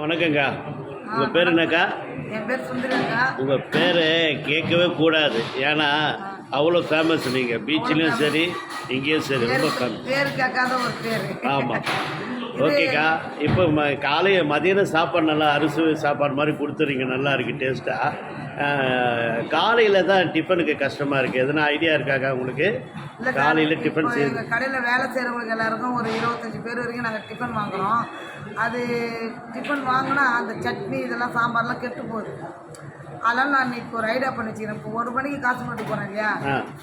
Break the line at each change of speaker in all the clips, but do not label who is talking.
வணக்கங்க உங்கள் பேர் என்னக்கா?
என் பேர் சுந்தரங்கா
உங்கள் பேர் கேட்கவே கூடாது. ஏன்னா அவ்வளோ ஃபேமஸ் நீங்கள் பீச்லேயும் சரி இங்கேயும் சரி ரொம்ப ஃபேமஸ் ஆமாம் ஓகேக்கா. இப்போ ம காலை மதியானம் சாப்பாடு நல்லா அரிசி சாப்பாடு மாதிரி கொடுத்துறீங்க நல்லா இருக்குது டேஸ்ட்டாக காலையில் தான் டிஃபனுக்கு கஷ்டமாக இருக்குது எதனா ஐடியா இருக்காக்கா உங்களுக்கு? காலையில் டிஃபன்
எங்கள் கடையில் வேலை செய்கிறவங்களுக்கு எல்லாருக்கும் ஒரு இருபத்தஞ்சி பேர் வரைக்கும் நாங்கள் டிஃபன் வாங்குறோம். அது டிஃபன் வாங்கினா அந்த சட்னி இதெல்லாம் சாம்பார்லாம் கெட்டு போகுது. அதனால் நான் இப்போ ஒரு ஐடியா பண்ணி வச்சுக்கிறேன் இப்போ ஒரு மணிக்கு காசு போட்டு போகிறேன் இல்லையா.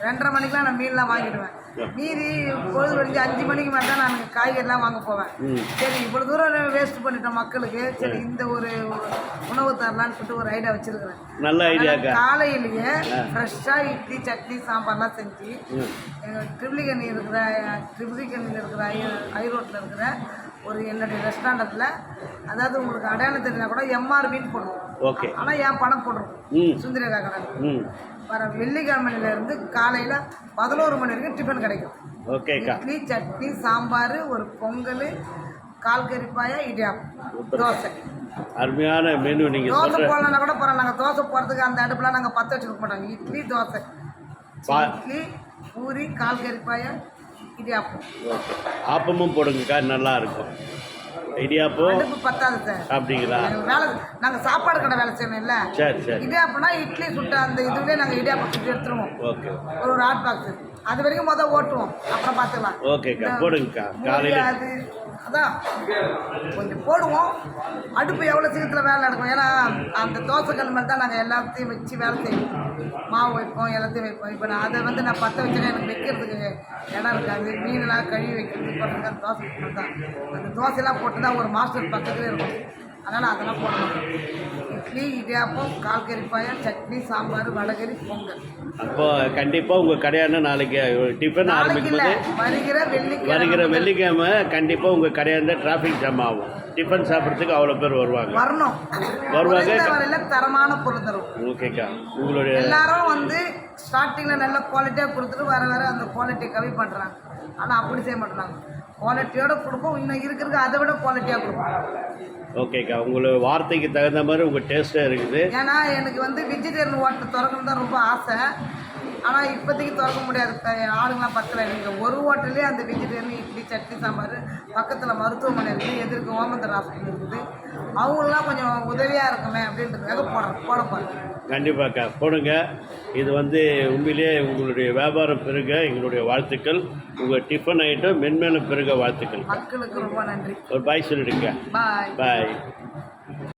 ரெண்டரை மணிக்கெலாம் நான் மீன்லாம் வாங்கிடுவேன். மீதி பொழுது வரைக்கும் அஞ்சு மணிக்கு மேலே தான் நான் காய்கறிலாம் வாங்க போவேன். சரி இவ்வளோ தூரம் வேஸ்ட் பண்ணிட்டோம் மக்களுக்கு. சரி இந்த ஒரு உணவு தரலான்னு சொல்லிட்டு ஒரு ஐடியா வச்சிருக்கிறேன்.
நல்ல ஐடியாக்கா
காலையிலேயே ஃப்ரெஷ்ஷாக இட்லி சட்னி சாம்பார்லாம் செஞ்சு
ம்.
எங்கள் ட்ரிபிளிகனி இருக்கிற ட்ரிபிளிகனியில் இருக்கிற ஐ ஐரோட்டில் இருக்கிற ஒரு என்னுடைய ரெஸ்டாரண்ட்டில் அதாவது உங்களுக்கு அடையாளம் தெரிஞ்சா கூட எம்ஆர்பின்னு போடுவோம்.
ஓகே.
ஆனால் என் பணம் போடுறோம். சுந்தரேகா கடை
ம்.
வர வெள்ளிக்கிழமையிலேருந்து காலையில் பதினோரு மணி வரைக்கும் டிஃபன் கிடைக்கும்.
ஓகேக்கா
இட்லி சட்னி சாம்பார் ஒரு பொங்கல் கால் கறிப்பாயா இடியாப்பம் தோசை.
அருமையான மெனு நீங்கள்
தோசை போடலன்னா கூட பரவாயில்ல. நாங்கள் தோசை போடுறதுக்கு அந்த அடுப்புலாம் நாங்கள் பற்ற வச்சுருக்க மாட்டோம். இட்லி தோசை. இட்லி பூரி கால் இடியாப்பம்
ஓகே ஆப்பமும் போடுங்கக்கா நல்லா இருக்கும் இடியாப்பம்
பத்தாது சார்.
அப்படிங்களா?
வேலை நாங்கள் சாப்பாடு கடை வேலை செய்யணும்ல
சரி சரி.
இடியாப்பம்னா இட்லி சுட்ட அந்த இதுலேயே நாங்கள் இடியாப்பம் சுட்டு எடுத்துருவோம்.
ஓகே.
ஒரு ஒரு ஹாட் பாக்ஸ் அது வரைக்கும் மொதல் ஓட்டுவோம். அப்புறம் பார்த்துக்கலாம்.
ஓகேக்கா போடுங்கக்கா. காலையில்
அதான். கொஞ்சம் போடுவோம். அடுப்பு எவ்வளோ சீக்கிரத்தில் வேலை நடக்கும்? ஏன்னா அந்த தோசைக்கல் மாதிரி தான் நாங்கள் எல்லாத்தையும் வச்சு வேலை செய்வோம். மாவு வைப்போம் எல்லாத்தையும் வைப்போம். இப்போ நான் அதை வந்து நான் பற்ற வச்சுக்க எனக்கு வைக்கிறதுக்கு இடம் இருக்காது. மீனெல்லாம் கழுவி வைக்கிறது போடுறதுக்கு அந்த தோசை போட்டு தான். அந்த தோசையெல்லாம் போட்டு தான் ஒரு மாஸ்டர் பக்கத்துலேயே இருக்கும். அதனால் அதெல்லாம் போடணும். இட்லி இடியாப்பம் கால் கறிப்பாயம் சட்னி சாம்பார் வடகறி பொங்கல்.
அப்போ கண்டிப்பாக உங்கள் கடையான நாளைக்கு டிஃபன் ஆரம்பிக்கும் போது
வருகிற வெள்ளிக்கிழமை
வருகிற வெள்ளிக்கிழமை கண்டிப்பாக உங்கள் கடையாண்ட டிராஃபிக் ஜாம் ஆகும். டிஃபன் சாப்பிட்றதுக்கு அவ்வளோ பேர் வருவாங்க.
வரணும்.
வருவாங்க.
தரமான பொருள் தரும்.
ஓகேக்கா. உங்களுடைய
எல்லாரும் வந்து ஸ்டார்டிங்கில் நல்ல குவாலிட்டியாக கொடுத்துட்டு வர வர அந்த குவாலிட்டியை கம்மி பண்ணுறாங்க ஆனால் அப்படி செய்ய மாட்டாங்க குவாலிட்டியோட கொடுப்போம். இன்னும் இருக்கிறதுக்கு அதை விட குவாலிட்டியாக கொடுப்போம்.
ஓகேக்கா உங்களோட வார்த்தைக்கு தகுந்த மாதிரி உங்கள் டேஸ்ட்டாக இருக்குது.
ஏன்னா எனக்கு வந்து வெஜிடேரியன் ஹோட்டல் திறக்கணும் தான் ரொம்ப ஆசை. ஆனால் இப்போதைக்கு திறக்க முடியாது. ஆளுங்களாம் பத்தல நீங்கள் ஒரு ஹோட்டல்லே அந்த வெஜிடேரியன் இட்லி சட்னி சாம்பார் பக்கத்தில் மருத்துவமனை இருக்குது எதிர்க்கு ஓமந்தர் ஹாஸ்பிட்டல் இருக்குது. அவங்களாம் கொஞ்சம் உதவியாக இருக்குமே அப்படின்றதுக்காக போட போட போகிறேன்
கண்டிப்பாக்கா போடுங்க. இது வந்து உண்மையிலேயே உங்களுடைய வியாபாரம் பெருக எங்களுடைய வாழ்த்துக்கள். உங்கள் டிஃபன் ஐட்டம் மென்மேலும் பெருக வாழ்த்துக்கள்.
மக்களுக்கு ரொம்ப நன்றி.
ஒரு பாய் சொல்லிடுங்க.
பாய்.
பாய்.